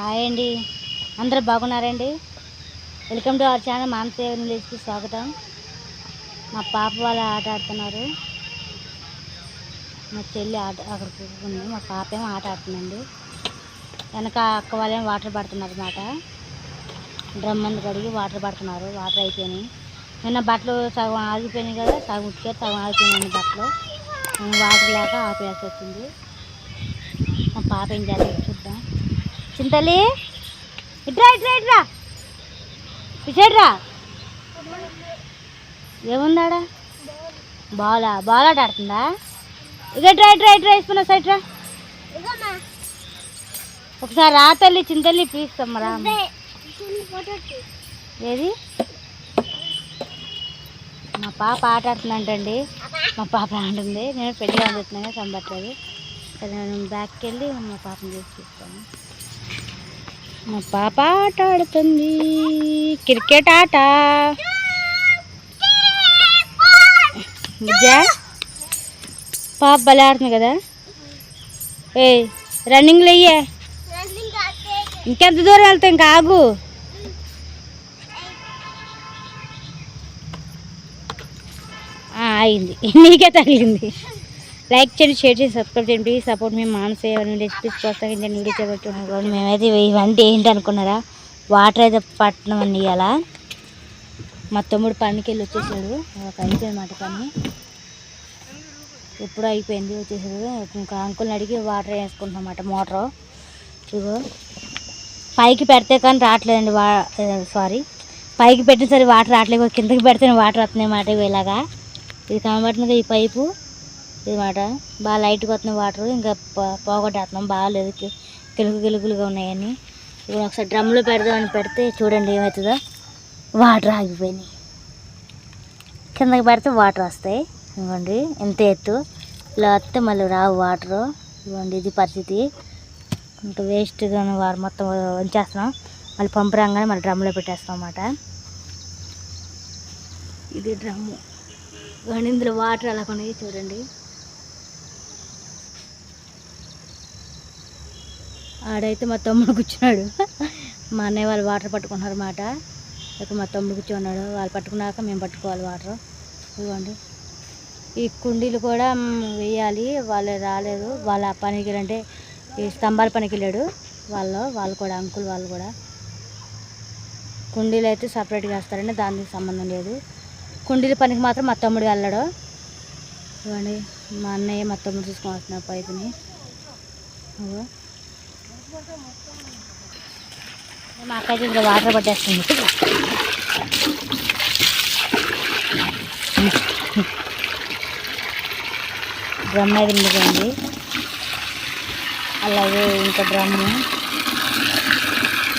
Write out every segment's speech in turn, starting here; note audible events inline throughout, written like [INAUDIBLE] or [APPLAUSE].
Hi అండి. అందరూ బాగున్నారండి? వెల్కమ్ టు అవర్ ఛానల్ మానసేవ విలేజ్కి స్వాగతం. మా పాప వాళ్ళు ఆట ఆడుతున్నారు. మా చెల్లి ఆట అక్కడ ఉంది. మా పాప ఏమో ఆట ఆడుతుందండి. వెనక అక్క వాళ్ళేమో వాటర్ పడుతున్నారు అన్నమాట. డ్రమ్ మంది కడిగి వాటర్ పడుతున్నారు. వాటర్ అయిపోయినాయి. నిన్న బట్టలు సగం ఆగిపోయినాయి కదా సగం ఉతికారు సగం ఆగిపోయినాయి బట్టలు. వాటర్ లేక ఆపేయాల్సి వచ్చింది. మా పాప ఏం చేయాలి చింతలి. ఇట్రా ఇట్రా ఇట్రా. ఇచ్చేట్రా. ఏముందాడా? బాలా బాల్ ఆట ఆడుతుందా? ఇక ఇట్రా ఇట్రా ఇట్రా వేసుకున్నా సైట్ రా. ఒకసారి రా తల్లి చింతల్లి పీస్తామరా ఏది? మా పాప ఆట ఆడుతుందంటండి. మా పాప ఆడుతుంది. నేను పెళ్ళి అందుతున్నాను కనబట్టలేదు సరే నేను బ్యాక్కి వెళ్ళి మా పాపని చూసి చూస్తాను. మా పాప ఆట ఆడుతుంది. క్రికెట్ ఆట. విద్య పాప భలే ఆడుతుంది కదా. ఏ రన్నింగ్లు అయ్యే ఇంకెంత దూరం వెళ్తాం ఇంకా ఆగు అయింది. [LAUGHS] నీకే తగిలింది. లైక్ చేయండి షేర్ చేసి సబ్స్క్రైబ్ చేయండి. ప్లీజ్ సపోర్ట్ మేము మానసే రెసిపీస్ ప్రోత్సహించండి వీడియో చేయబట్టుకున్నాం మేమైతే ఇవంటే ఏంటి అనుకున్నారా వాటర్ అయితే పట్టణం అండి ఇలా మా తమ్ముడు పనికి వెళ్ళి వచ్చేసాడు. ఒక అయిపోయింది మాట పని. ఎప్పుడు అయిపోయింది వచ్చేసాడు. ఇంకా అంకుల్ని అడిగి వాటర్ వేసుకుంటున్నాం అన్నమాట మోటార్ ఇగో పైకి పెడితే కానీ రావట్లేదండి వా సారీ పైకి పెట్టిన సరే వాటర్ రావట్లేదు కిందకి పెడితే వాటర్ వస్తున్నాయి మాట ఇలాగా. ఇది కనబడుతుంది ఈ పైపు. ఇదిమాట బాగా లైట్గా వస్తున్నాయి వాటర్. ఇంకా పోగొట్టేస్తున్నాం బాగాలేదు కి- గెలుగులుగా ఉన్నాయని ఇప్పుడు ఒకసారి డ్రమ్లో పెడదామని పెడితే చూడండి ఏమవుతుందో వాటర్ ఆగిపోయినాయి. కిందకి పెడితే వాటర్ వస్తాయి. ఇవ్వండి. ఎంత ఎత్తు. ఇలా వస్తే మళ్ళీ రావు వాటరు. ఇవ్వండి. ఇది పరిస్థితి. ఇంకా వేస్ట్గా వారు మొత్తం ఉంచేస్తున్నాం. మళ్ళీ పంపు రాగానే మళ్ళీ డ్రమ్లో పెట్టేస్తాం అన్నమాట. ఇది డ్రమ్ము. ఇందులో వాటర్ అలా కొన్ని చూడండి. ఆడైతే మా తమ్ముడు కూర్చున్నాడు. మా అన్నయ్య వాళ్ళు వాటర్ పట్టుకున్నారు అన్నమాట ఇక మా తమ్ముడు కూర్చున్నాడు. వాళ్ళు పట్టుకున్నాక మేము పట్టుకోవాలి వాటర్. ఇవ్వండి ఈ కుండీలు కూడా వేయాలి. వాళ్ళు రాలేదు. వాళ్ళ పనికి అంటే ఈ స్తంభాల పనికి వెళ్ళాడు. వాళ్ళు వాళ్ళు కూడా అంకుల్ వాళ్ళు కూడా. కుండీలు అయితే సపరేట్గా వేస్తారండి. దానికి సంబంధం లేదు. కుండీల పనికి మాత్రం మా తమ్ముడు వెళ్ళాడు. ఇవ్వండి మా అన్నయ్య మా తమ్ముడు తీసుకొని వస్తున్నారు పైపుని. ఇదిగో. మా అక్కకి ఇంకా వాటర్ పట్టేస్తుంది. డ్రమ్ అయితే ఉండిపోయింది. అలాగే ఇంకా డ్రమ్ము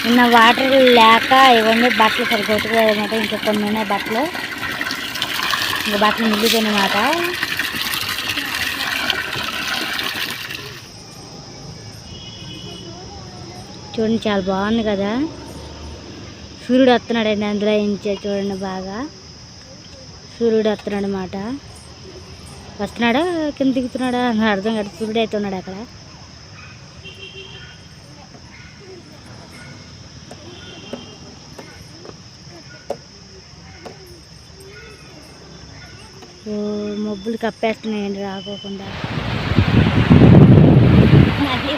నిన్న వాటర్ లేక ఇవన్నీ బట్టలు సరిపోతుంది అనమాట ఇంకా కొన్ని ఉన్నాయి బట్టలు. ఇంకా బట్టలు మిగిలిపోయినమాట చూడండి చాలా బాగుంది కదా. సూర్యుడు వస్తున్నాడండి అందులో ఇంచే చూడండి బాగా. సూర్యుడు వస్తున్నాడు అనమాట వస్తున్నాడా? కింద దిగుతున్నాడా? అని అర్థం కాదు. సూర్యుడు అయితే ఉన్నాడు అక్కడ? ఓ మబ్బులు కప్పేస్తున్నాయండి రాకోకుండా. మళ్ళీ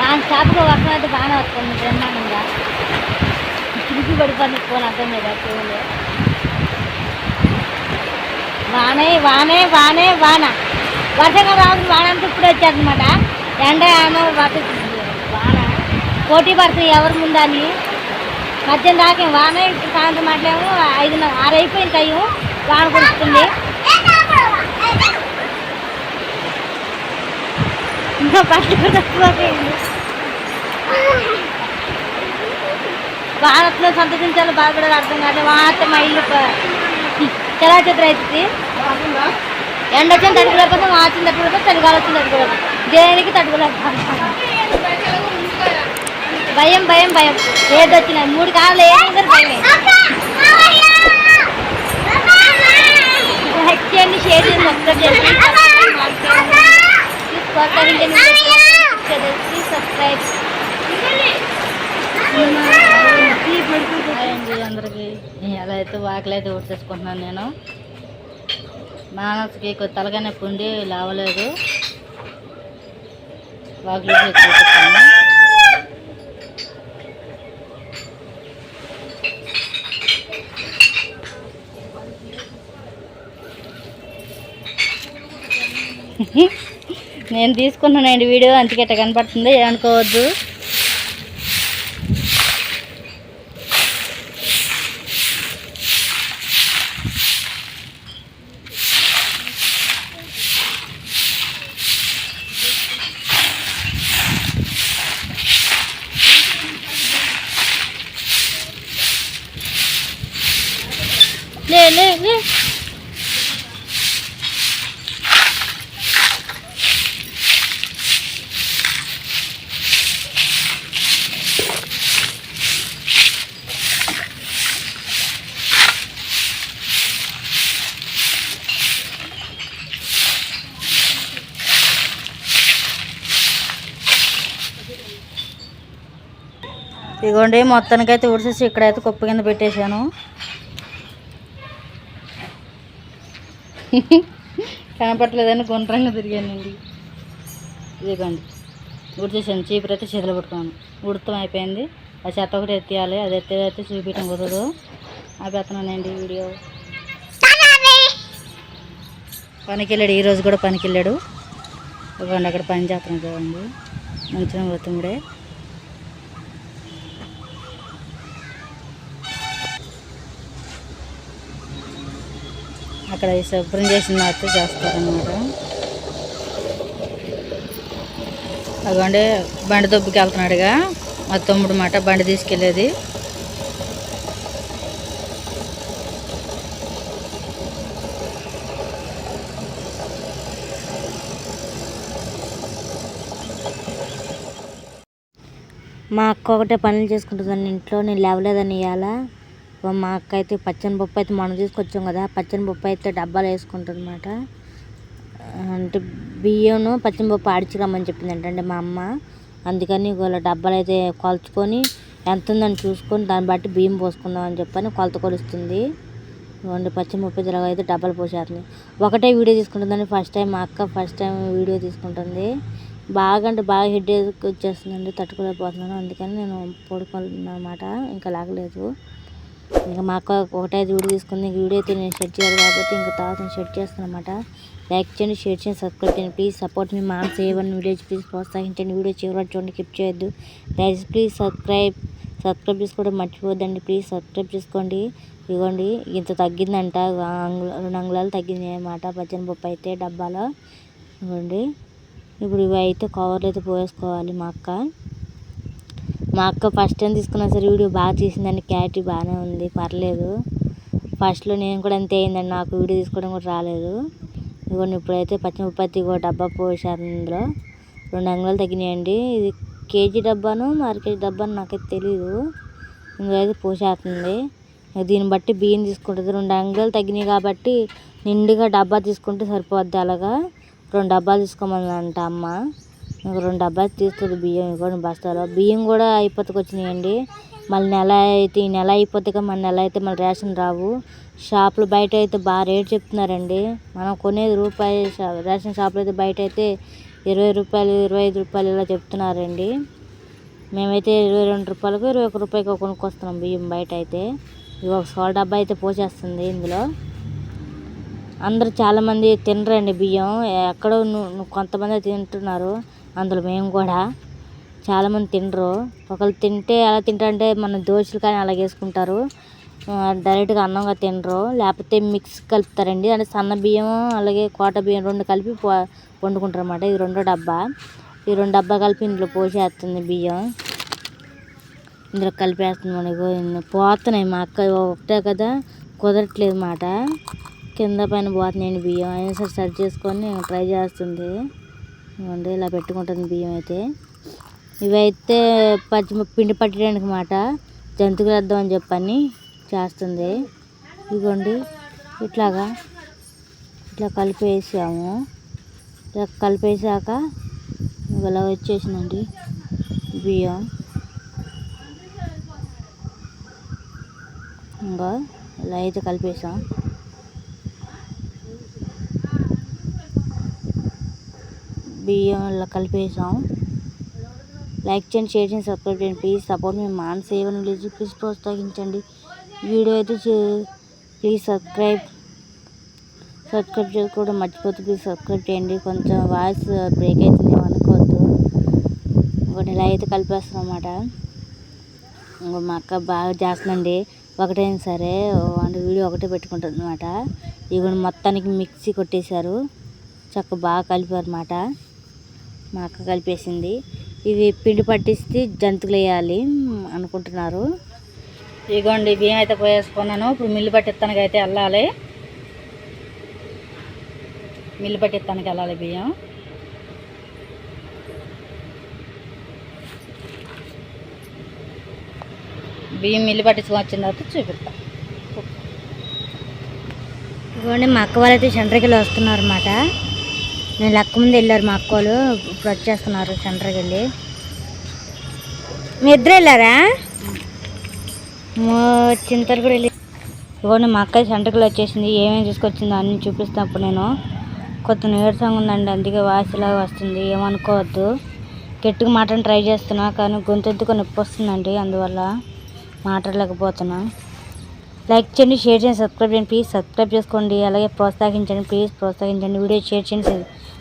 దాని వస్తుందండి. వర్షం అయితే బాగానే వస్తుంది బ్రహ్మాండంగా. తిరిగి పడిపోయింది ఫోన్ అర్థం లేదా ఫోన్లో వానే వానే వానే వాన. వర్షంగా రావడం వాన అంతా ఇప్పుడు వచ్చారనమాట ఎండ ఏమో వర్షం వాన. పోటీ పడుతుంది ఎవరి ముందని. మధ్యాహ్నం దాకా వాన ఇప్పుడు సాయంత్రం మాట్లాడేమో ఐదున్నర ఆరు అయిపోయింది టైం వాన కురుస్తుంది. ఇంకా పట్టు వానట్లో సంతోషించాలో బాధపడాలి అర్థం కాదు వానతో మా ఇల్లు చలాచత్ర అవుతుంది ఎండ వచ్చిన తట్టుకోలేకపోతే మా వచ్చిన తట్టుకోలేకపోతే చలిగాలి వచ్చిన తట్టుకోలేదు దేనికి తట్టుకోలేకపోతే భయం భయం భయం. ఏది వచ్చినా మూడు కాళ్ళు ఏమైనా భయమే. లైక్ చేయండి. షేర్ చేయండి సబ్స్క్రైబ్ చేయండి సబ్స్క్రైబ్ అండి అందరికి. ఎలా అయితే వాకిలు అయితే ఊడ్చేసుకుంటున్నాను నేను. మానసుకి కొద్ది తలగా నొప్పి ఉండి లేవలేదు. వాకిలు ఊడ్చేసుకుంటాను [LAUGHS] నేను తీసుకున్నానండి వీడియో అంతకెట్ట కనపడుతుంది. ఏమనుకోవద్దు. ఇదిగోండి మొత్తానికైతే ఊడ్చేసి ఇక్కడైతే కుప్ప కింద పెట్టేశాను. కనపట్లేదని గుండ్రంగా తిరిగానండి. ఇదిగోండి ఉడిచేసాను చీపురు అయితే చేతులు పట్టుకున్నాను. ఉడతం అయిపోయింది. ఆ చెత్త ఒకటి ఎత్తియాలి. అది ఎత్తేదైతే చూపించడం కుదరదు. ఆపేస్తున్నానండి వీడియో. పనికి వెళ్ళాడు ఈరోజు కూడా పనికి వెళ్ళాడు ఇదిగోండి అక్కడ పని చేస్తున్నాడు చూడండి. మంచిగా పోతుండే అక్కడ ఈ శుభ్రం చేసిన తర్వాత చేస్తారనమాట అదిగోండి బండి దొబ్బికి వెళ్తున్నాడుగా. మా తమ్ముడు మాట బండి తీసుకెళ్ళేది. మా అక్క ఒకటే పనులు చేసుకుంటుందని ఇంట్లో నేను లేవలేదని ఇవాళ మా అక్క అయితే పచ్చని పప్పు అయితే మనం తీసుకొచ్చాం కదా పచ్చని పప్పు అయితే డబ్బాలు వేసుకుంటుందన్నమాట. అంటే బియ్యంను పచ్చని పప్పు ఆడిచిరమ్మని చెప్పింది అంటే మా అమ్మ. అందుకని వాళ్ళ డబ్బాలు అయితే కొలుచుకొని ఎంత ఉందని చూసుకొని దాన్ని బట్టి బియ్యం పోసుకుందాం అని చెప్పని కొలత కొలుస్తుంది. ఇవ్వండి పచ్చని పప్పు అయితే డబ్బాలు పోసేస్తుంది. ఒకటే వీడియో తీసుకుంటుందని ఫస్ట్ టైం మా అక్క ఫస్ట్ టైం వీడియో తీసుకుంటుంది. బాగా అంటే బాగా హెడ్ వచ్చేస్తుందండి తట్టుకోలేకపోతున్నాను. అందుకని నేను పడుకున్నాను అనమాట ఇంకా లాగలేదు. ఇంకా మా అక్క ఒకటే వీడియో తీసుకుంది. ఇంక వీడియో అయితే నేను షెడ్ చేయాలి కాబట్టి ఇంకా తర్వాత నేను షెడ్ చేస్తాను అనమాట లైక్ చేయండి షేర్ చేయండి సబ్స్క్రైబ్ చేయండి. ప్లీజ్ సపోర్ట్ మీ మామ్స్ ఏవన్నీ వీడియోస్ ప్లీజ్ ప్రోత్సహించండి. వీడియో చివరి చూడండి కిప్ చేయొద్దు. దయచేసి ప్లీజ్ సబ్స్క్రైబ్ సబ్స్క్రైబ్ చేసుకోవడం మర్చిపోద్దండి ప్లీజ్ సబ్స్క్రైబ్ చేసుకోండి. ఇవ్వండి ఇంత తగ్గిందంట. రెండు అంగుళాలు తగ్గింది అనమాట పచ్చని పప్పు అయితే డబ్బాలో. ఇవ్వండి ఇప్పుడు ఇవి అయితే కవర్లు అయితే పోసుకోవాలి మా అక్క. మా అక్క ఫస్ట్ టైం తీసుకున్నా సరే వీడియో బాగా తీసిందండి క్యారిటీ బాగానే ఉంది పర్లేదు. ఫస్ట్లో నేను కూడా అంతే అయిందండి నాకు వీడియో తీసుకోవడం కూడా రాలేదు. ఇదిగోండి ఇప్పుడైతే పచ్చిమిరపత్తి ఒక డబ్బా పోసారు ఇందులో. రెండు అంగుళాలు తగ్గినాయండి. ఇది కేజీ డబ్బాను మార్కెట్ డబ్బాను నాకైతే తెలీదు. ఇందులో అయితే పోసేస్తుంది. దీన్ని బట్టి బియ్యం తీసుకుంటుంది. రెండు అంగుళాలు తగ్గినాయి కాబట్టి నిండుగా డబ్బా తీసుకుంటే సరిపోద్ది అలాగా. రెండు డబ్బాలు తీసుకోమని అంట అమ్మ. ఇంకా రెండు డబ్బాలు తీస్తుంది బియ్యం కూడా బస్తాలో. బియ్యం కూడా అయిపోతకు వచ్చినాయండి మళ్ళీ నెల అయితే ఈ నెల అయిపోతే మన నెల అయితే మళ్ళీ రేషన్ రావు. షాపులు బయట అయితే బాగా రేట్ చెప్తున్నారండి. మనం కొనేది రూపాయి రేషన్ షాపులు అయితే బయట అయితే ఇరవై రూపాయలు ఇరవై ఐదు రూపాయలు ఇలా చెప్తున్నారండి. మేమైతే ఇరవై రెండు రూపాయలకు ఇరవై ఒక రూపాయకి కొనుక్కొస్తున్నాం బియ్యం బయట అయితే. ఇవి ఒక సోల్ డబ్బా అయితే పోసేస్తుంది ఇందులో. అందరూ చాలామంది తినరండి బియ్యం. ఎక్కడో కొంతమంది తింటున్నారు. అందులో మేము కూడా చాలామంది తినరు. ఒకరు తింటే ఎలా తింటారంటే మన దోశలు కానీ అలాగే వేసుకుంటారు. డైరెక్ట్గా అన్నంగా తినరు. లేకపోతే మిక్స్ కలుపుతారండి. అంటే సన్న బియ్యం అలాగే కోట బియ్యం రెండు కలిపి వండుకుంటారు అన్నమాట. ఇది రెండో డబ్బా. ఈ రెండు డబ్బా కలిపి ఇందులో పోసేస్తుంది బియ్యం. ఇందులో కలిపేస్తుంది మనకు పోతున్నాయి. మా అక్క ఒకటే కదా కుదరట్లేదు మాట. కింద పైన పోతున్నాయండి బియ్యం. అయినా సరే సరి చేసుకొని ట్రై చేస్తుంది. ఇవ్వండి ఇలా పెట్టుకుంటుంది బియ్యం అయితే. ఇవైతే పచ్చి పిండి పట్టడానికి మాట. జంతువులు వేద్దాం అని చెప్పని చేస్తుంది. ఇదిగోండి ఇట్లాగా ఇట్లా కలిపేసాము. ఇట్లా కలిపేసాక ఇలా వచ్చేసిందండి బియ్యం. ఇంకా ఇలా అయితే కలిపేసాం. బియ్యం ఇలా కలిపేసాం లైక్ చేయండి షేర్ చేయండి సబ్స్క్రైబ్ చేయండి. ప్లీజ్ సపోర్ట్ మీ మాన సేవను లేదు ప్లీజ్ ప్రోత్సహించండి. వీడియో అయితే ప్లీజ్ సబ్స్క్రైబ్ సబ్స్క్రైబ్ చేసుకోవడం మర్చిపోతుంది ప్లీజ్ సబ్స్క్రైబ్ చేయండి. కొంచెం వాయిస్ బ్రేక్ అవుతుంది. అనుకోవద్దు. ఇంకోటి ఇలా అయితే కలిపేస్తాం అన్నమాట. ఇంకో మా అక్క బాగా చేస్తుందండి. ఒకటైనా సరే అంటే వీడియో ఒకటే పెట్టుకుంటుంది అనమాట ఇవి మొత్తానికి మిక్సీ కొట్టేశారు. చక్క బాగా కలిపారు అన్నమాట. మా అక్క కలిపేసింది. ఇవి పిండి పట్టిస్తే జంతువులు వేయాలి అనుకుంటున్నారు. ఇదిగోండి బియ్యం అయితే పోయేసుకున్నాను. ఇప్పుడు మిల్లు పట్టిస్తానికి అయితే వెళ్ళాలి. మిల్లు పట్టిస్తానికి వెళ్ళాలి బియ్యం. బియ్యం మిల్లు పట్టించుకొని వచ్చిన తర్వాత చూపిస్తా. ఇదిగోండి మా అక్క వాళ్ళైతే అయితే సెంటర్కి వస్తున్నారు అనమాట నేను లెక్క ముందు వెళ్ళారు మా అక్క వాళ్ళు ఇప్పుడు వచ్చేస్తున్నారు సెంటర్కి వెళ్ళి. మీ ఇద్దరు వెళ్ళారా? వచ్చిన కూడా వెళ్ళి. ఇదిగోండి మా అక్క సెంటర్కి వచ్చేసింది ఏమేమి తీసుకొచ్చిందో అన్ని చూపిస్తాను అప్పుడు నేను. కొత్త నీరసంగా ఉందండి అందుకే వాసిలాగా వస్తుంది ఏమనుకోవద్దు. గట్టిగా మాటను ట్రై చేస్తున్నా కానీ గొంతెత్తుకు నొప్పి వస్తుందండి అందువల్ల మాట్లాడలేకపోతున్నా. లైక్ చేయండి షేర్ చేయండి సబ్స్క్రైబ్ చేయండి ప్లీజ్ సబ్స్క్రైబ్ చేసుకోండి అలాగే ప్రోత్సహించండి ప్లీజ్ ప్రోత్సహించండి వీడియో షేర్ చేయండి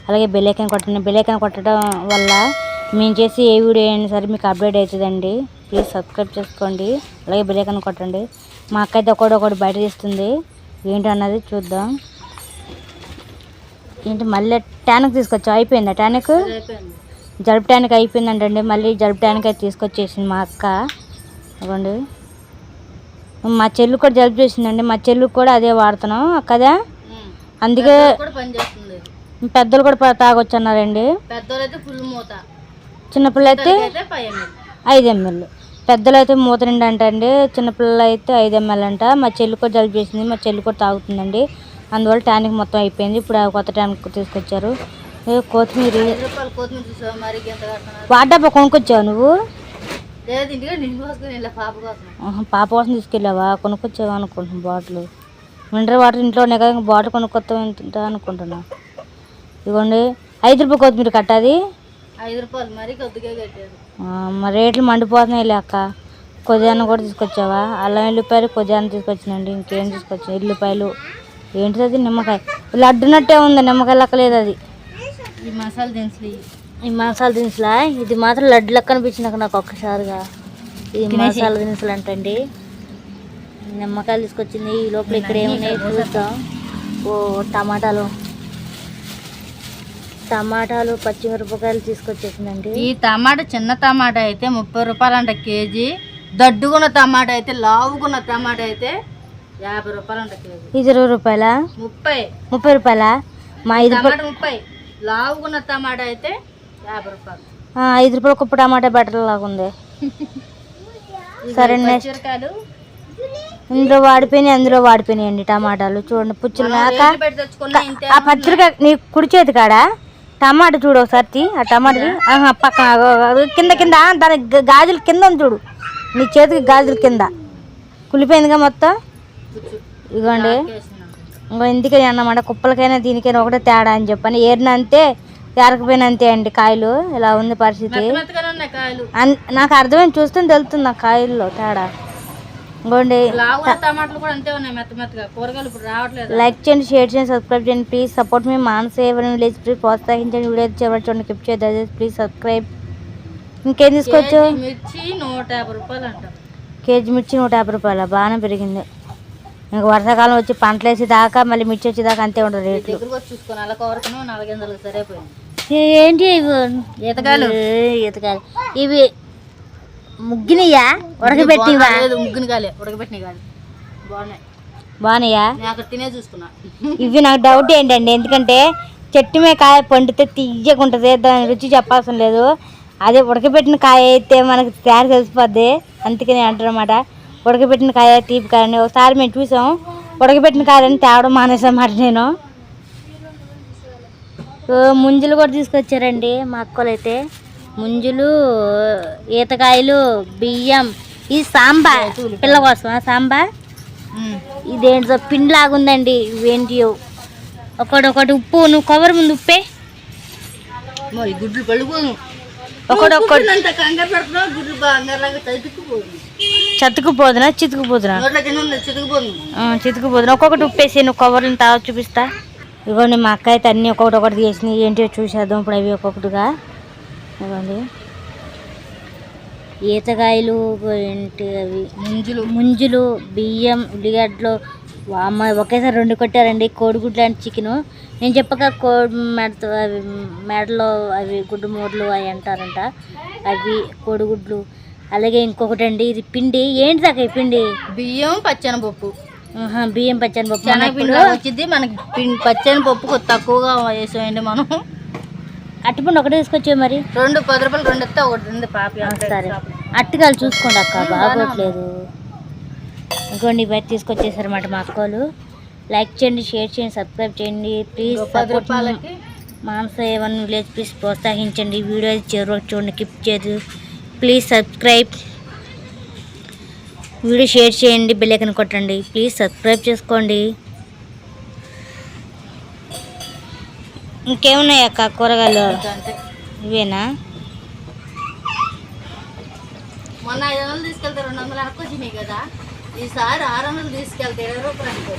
అలాగే బెల్ ఐకాన్ కొట్టండి. బెల్ ఐకాన్ కొట్టడం వల్ల మేము చేసి ఏ వీడియో అయినా సరే మీకు అప్డేట్ అవుతుందండి. ప్లీజ్ సబ్స్క్రైబ్ చేసుకోండి. అలాగే బెల్ ఐకాన్ కొట్టండి. మా అక్క అయితే ఒకటి ఒకటి బయట తీస్తుంది. ఏంటి అన్నది చూద్దాం. ఏంటి మళ్ళీ ట్యానిక్ తీసుకొచ్చా అయిపోయిందా ట్యానిక్ జరపటానికి అయిపోయిందంటండి. మళ్ళీ జరపటానికి అయితే తీసుకొచ్చేసింది మా అక్క. అవ్వండి. మా చెల్లి కూడా జలుబు చేసిందండి. మా చెల్లికి కూడా అదే వాడుతున్నాం. కదా అందుకే పెద్దలు కూడా తాగొచ్చు అన్నారండి పెద్దోళ్ళు అయితే ఫుల్ మూత. చిన్నపిల్లలు అయితే అయితే పై ఎంఎల్ ఐదు ఎంఎల్ పెద్దలు అయితే మూత నిండా అంట అండి చిన్నపిల్లలు అయితే ఐదు ఎంఎల్ అంట. మా చెల్లి కూడా జలుబు చేసింది. మా చెల్లి కూడా తాగుతుందండి. అందువల్ల ట్యానిక్ మొత్తం అయిపోయింది. ఇప్పుడు కొత్త ట్యానిక్ తీసుకొచ్చారు. కొత్తిమీర. వాటర్ కొనుక్కొచ్చావు నువ్వు? పాప కోసం తీసుకెళ్ళావా? కొనుక్కొచ్చావా అనుకుంటున్నాను బాటిల్? మినరల్ వాటర్ ఇంట్లో ఉన్నాయి కదా ఇంకా బాటిల్ కొనుక్కొస్తా అనుకుంటున్నా ఇదిగోండి ఐదు రూపాయలు కొత్తిమీర కట్టాది. ఐదు రూపాయలు మరి కొద్దిగా కట్టారు. మరి రేట్లు మండిపోతున్నాయి లేక కొద్దిగా కూడా తీసుకొచ్చావా? అల్లం ఎల్లిపాయలు కొద్దిగా తీసుకొచ్చినండి ఇంకేం తీసుకొచ్చా ఎల్లిపాయలు. ఏంటిది అది? నిమ్మకాయ. లడ్డునట్టే ఉంది నిమ్మకాయ లెక్క లేదు అది. ఈ మసాలా దినుసులు. ఈ మసాలా దినుసులా? ఇది మాత్రం లడ్డు లెక్క అనిపించింది నాకు ఒక్కసారిగా. ఇది మసాలా దినుసులు అంటండి. నిమ్మకాయలు తీసుకొచ్చింది ఈ లోపల ఇక్కడ ఏమున్నాయి చూద్దాం. ఓ టమాటాలు. టమాటాలు పచ్చిమిరపకాయలు తీసుకొచ్చేసిందండి. ఈ టమాటా చిన్న టమాటా అయితే ముప్పై రూపాయలు అంట కేజీ. దడ్డుగున్న టమాటా అయితే లావుగున్న టమాటా అయితే యాభై రూపాయలు అంట కేజీ. ఇది ఇరవై రూపాయల? ముప్పై. ముప్పై రూపాయల? మా ఐదు రూపాయలు ముప్పై. లావుగున్న టమాటా అయితే యాభై రూపాయలు. ఐదు రూపాయల కుప్ప టమాటా బెటర్ లాగా ఉంది. సరే నెక్స్ట్ పచ్చిమిరకాయలు ఇందులో వాడిపోయినాయి అందులో వాడిపోయినాయి అండి టమాటాలు. చూడండి పుచ్చులు ఆ పచ్చిమిరకాయ నీ కుడి చేతి కాడ? టమాటా చూడు ఒకసారి ఆ టమాటాది. ఆహా పక్కన కింద కింద దాని గాజులు కింద ఉంది చూడు. నీ చేతికి గాజుల కింద. కులిపోయిందిగా మొత్తం. ఇదిగోండి. ఇంకో ఇందుకే అన్నమాట కుప్పలకైనా దీనికైనా ఒకటే తేడా అని చెప్పని. ఏరిన అంతే ఏరకపోయిన అంతే అండి కాయలు. ఇలా ఉంది పరిస్థితి. నాకు అర్థమైంది చూస్తుంటే తెలుస్తుంది ఆ కాయల్లో తేడా. ఇంకోండి టమాటాలు కూడా అంతే ఉన్నాయి మెత్త మెత్తగా. కూరగాయలు ఇప్పుడు రావట్లేదు. లైక్ చేయండి షేర్ చేయండి సబ్స్క్రైబ్ చేయండి. ప్లీజ్ సపోర్ట్ మీ మానస ఎవరిని విలేజ్ ప్లీజ్ ప్రోత్సహించండి. వీడియో చివరి చూడండి. కిప్ చేయదు ప్లీజ్ సబ్స్క్రైబ్ ఇంకేం తీసుకోవచ్చు? మిర్చి నూట యాభై రూపాయలు అంట. కేజీ మిర్చి నూట యాభై రూపాయలు? బాగానే పెరిగింది. ఇంకా వర్షాకాలం వచ్చి పంటలు వేసి దాకా మళ్ళీ మిర్చి వచ్చి దాకా అంతే ఉంటుంది రేట్లు. చూసుకొని అలా సరిపోయింది. ఏ- ఏంటి ఏ, ఈతకాయలు. ఇవి ముగ్గినయ్యా ఉడకబెట్టివా? లేదు ముగ్గుని కాలే. ఉడకబెట్టిన కాదు. బాగున్నాయి. బాగున్నాయా? నేను అక్కడ తినే చూసుకున్నా ఇవి నాకు డౌట్ ఏంటండి? ఎందుకంటే చెట్టు మీద కాయ పండితే తీయగా ఉంటుంది. దాని రుచి చెప్పాల్సిన లేదు. అదే ఉడకబెట్టిన కాయ అయితే మనకి తయారు తెలిసిపోద్ది. అందుకని అంటారన్నమాట ఉడకబెట్టిన కాయ తీపి కాయ అని ఒకసారి మేము చూసాం. ఉడకబెట్టిన కాయలని తేవడం మానేసామాట నేను. ముంజులు కూడా తీసుకొచ్చారండి మా అక్కలు అయితే ముంజులు ఈతకాయలు బియ్యం ఈ సాంబా పిల్ల కోసమా సాంబా ఇదేంటో పిండి లాగుందండి ఇవేంటియో. ఒకటి ఉప్పు నువ్వు కవర్ ముందు ఉప్పే. గుడ్లు పడిపోను ఒకడొక్కడు చతుకుపోదునా చితుకుపోదునా? చితుకుపోదునా? ఒక్కొక్కటి ఉప్పేసి నువ్వు కవర్లు తా చూపిస్తా. ఇదిగోండి మా అక్క అయితే అన్నీ ఒక్కొక్కటి ఒకటి చేసినాయి ఏంటో చూసేద్దాం ఇప్పుడు అవి ఒక్కొక్కటిగా. ఇదిగోండి ఈతకాయలు ఏంటి అవి? ముంజులు. ముంజులు బియ్యం ఉల్లిగడ్డలు. అమ్మ ఒకేసారి రెండు కొట్టారండి. కోడిగుడ్లు అంటే చికెను. నేను చెప్పక కోడి మెడతో అవి మెడలో అవి గుడ్డు మూడలు అవి అంటారంట. అవి కోడిగుడ్లు. అలాగే ఇంకొకటి అండి ఇది పిండి. ఏంటి దాకా ఈ పిండి? బియ్యం పచ్చని పప్పు ఆహా, బియ్యం పచ్చని పప్పు శనగపిండి వచ్చింది మనకి పిండి పచ్చని పప్పు తక్కువగా వేసామండి మనం. అట్టుపండు ఒకటే తీసుకొచ్చే మరి? రెండు పది రూపాయలు రెండు ఇస్తే ఒకటి ఉంది పాపి. సరే. అట్టుకాలు చూసుకోండి అక్క బాగోట్లేదు. ఇంకోండి ఇవి తీసుకొచ్చేసారన్నమాట మా అక్కలు. లైక్ చేయండి షేర్ చేయండి సబ్స్క్రైబ్ చేయండి. ప్లీజ్ సపోర్ట్ మాంస ఏవన్ విలేజ్ ప్లీజ్ ప్రోత్సహించండి. వీడియో చివరి చూడండి కిప్ చేయదు. ప్లీజ్ సబ్స్క్రైబ్ వీడియో షేర్ చేయండి బెల్ ఐకన్ కొట్టండి. ప్లీజ్ సబ్స్క్రైబ్ చేసుకోండి. ఇంకేమున్నాయి అక్క కూరగాయలు? ఇవేనా? మొన్న ఐదు వందలు తీసుకెళ్తే రెండు వందలు వెనక్కి వచ్చినాయి కదా. ఈసారి ఆరు వందలు తీసుకెళ్తే ఇరవై రూపాయలు అనుకో.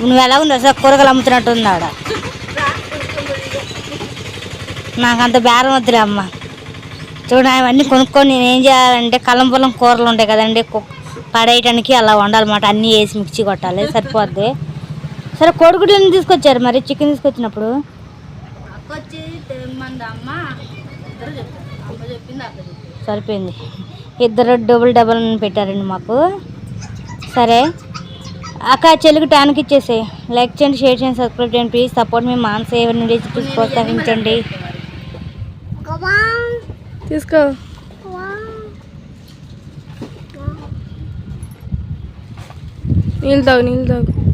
నువ్వు ఎలా ఉంది అసలు కూరగాయలు అమ్ముతున్నట్టు ఉంది ఆడ. నాకు అంత బేరం వద్దులే అమ్మ. చూడ అవన్నీ కొనుక్కొని నేను ఏం చేయాలంటే కలం పొలం కూరలు ఉంటాయి కదండి పడేయటానికి అలా వండాలన్నమాట అన్నీ వేసి మిక్సీ కొట్టాలి. సరిపోద్ది. సరే కోడిగుడ్లు తీసుకొచ్చారు మరి? చికెన్ తీసుకొచ్చినప్పుడు? అక్క వచ్చి తెమ్మంది అమ్మ ఇద్దరు చెప్పారు. అమ్మ చెప్పింది అక్క చెప్పింది. సరిపోయింది. ఇద్దరు డబుల్ డబుల్ పెట్టారండి మాకు. సరే. అక్క చెల్లికి ట్యాన్కి ఇచ్చేసి లైక్ చేయండి షేర్ చేయండి సబ్స్క్రైబ్ చేయండి ప్లీజ్ సపోర్ట్ మీ మానస ఎవరి నుండి ప్రోత్సహించండి. తీసుకో. నీళ్ళు తాగు నీళ్ళు తాగు.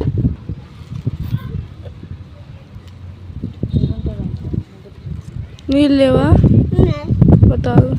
నీళ్ళు లేవా తాగు